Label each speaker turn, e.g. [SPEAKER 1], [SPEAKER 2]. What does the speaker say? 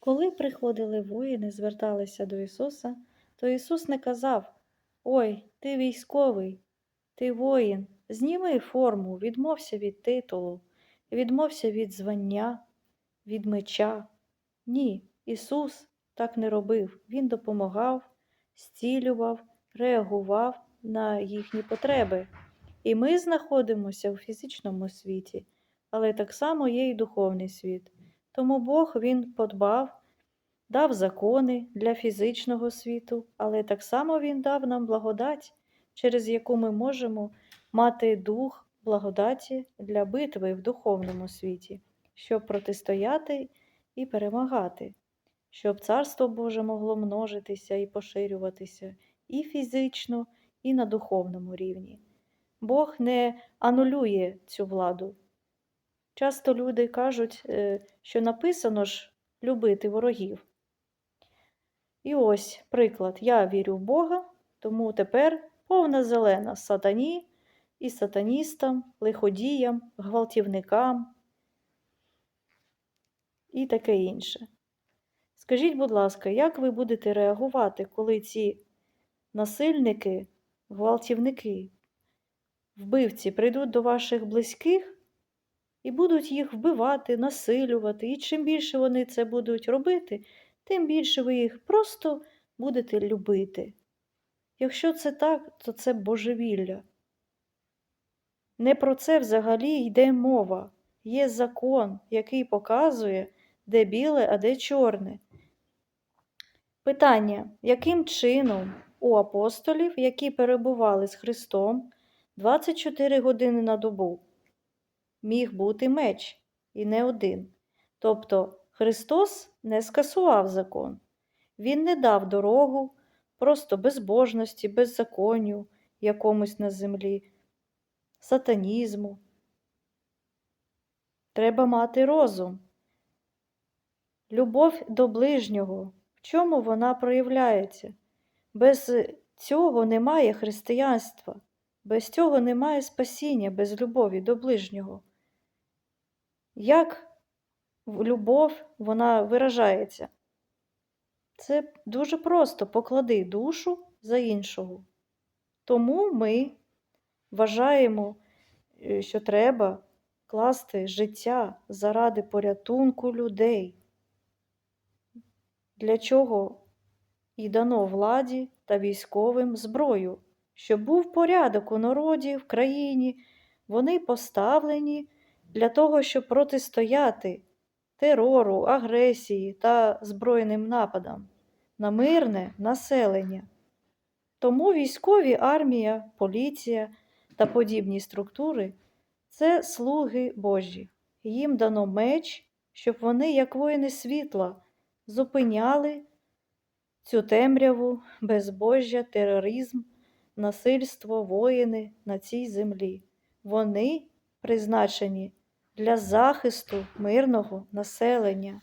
[SPEAKER 1] Коли приходили воїни, зверталися до Ісуса, то Ісус не казав Ой, ти військовий, ти воїн, зніми форму, відмовся від титулу, відмовся від звання, від меча. Ні, Ісус так не робив. Він допомагав, зцілював, реагував на їхні потреби. І ми знаходимося у фізичному світі, але так само є і духовний світ. Тому Бог Він подбав, дав закони для фізичного світу, але так само Він дав нам благодать, через яку ми можемо мати дух благодаті для битви в духовному світі, щоб протистояти і перемагати, щоб Царство Боже могло множитися і поширюватися і фізично, і на духовному рівні. Бог не анулює цю владу. Часто люди кажуть, е, що написано ж любити ворогів. І ось приклад: я вірю в Бога, тому тепер повна зелена сатані і сатаністам, лиходіям, гвалтівникам і таке інше. Скажіть, будь ласка, як ви будете реагувати, коли ці насильники, гвалтівники, вбивці прийдуть до ваших близьких і будуть їх вбивати, насилювати, і чим більше вони це будуть робити, тим більше ви їх просто будете любити. Якщо це так, то це божевілля. Не про це взагалі йде мова. Є закон, який показує, де біле, а де чорне. Питання, яким чином у апостолів, які перебували з Христом 24 години на добу, міг бути меч і не один. Тобто Христос не скасував закон, Він не дав дорогу просто безбожності, беззаконню якомусь на землі, сатанізму. Треба мати розум. Любов до ближнього. В чому вона проявляється? Без цього немає християнства, без цього немає спасіння, без любові до ближнього. Як любов вона виражається? Це дуже просто поклади душу за іншого. Тому ми вважаємо, е, що треба класти життя заради порятунку людей. Для чого і дано владі та військовим зброю, щоб був порядок у народі, в країні, вони поставлені для того, щоб протистояти терору, агресії та збройним нападам на мирне населення. Тому військові армія, поліція та подібні структури це слуги Божі. Їм дано меч, щоб вони, як воїни світла, зупиняли цю темряву, безбожжя, тероризм, насильство, воїни на цій землі. Вони призначені для захисту мирного населення.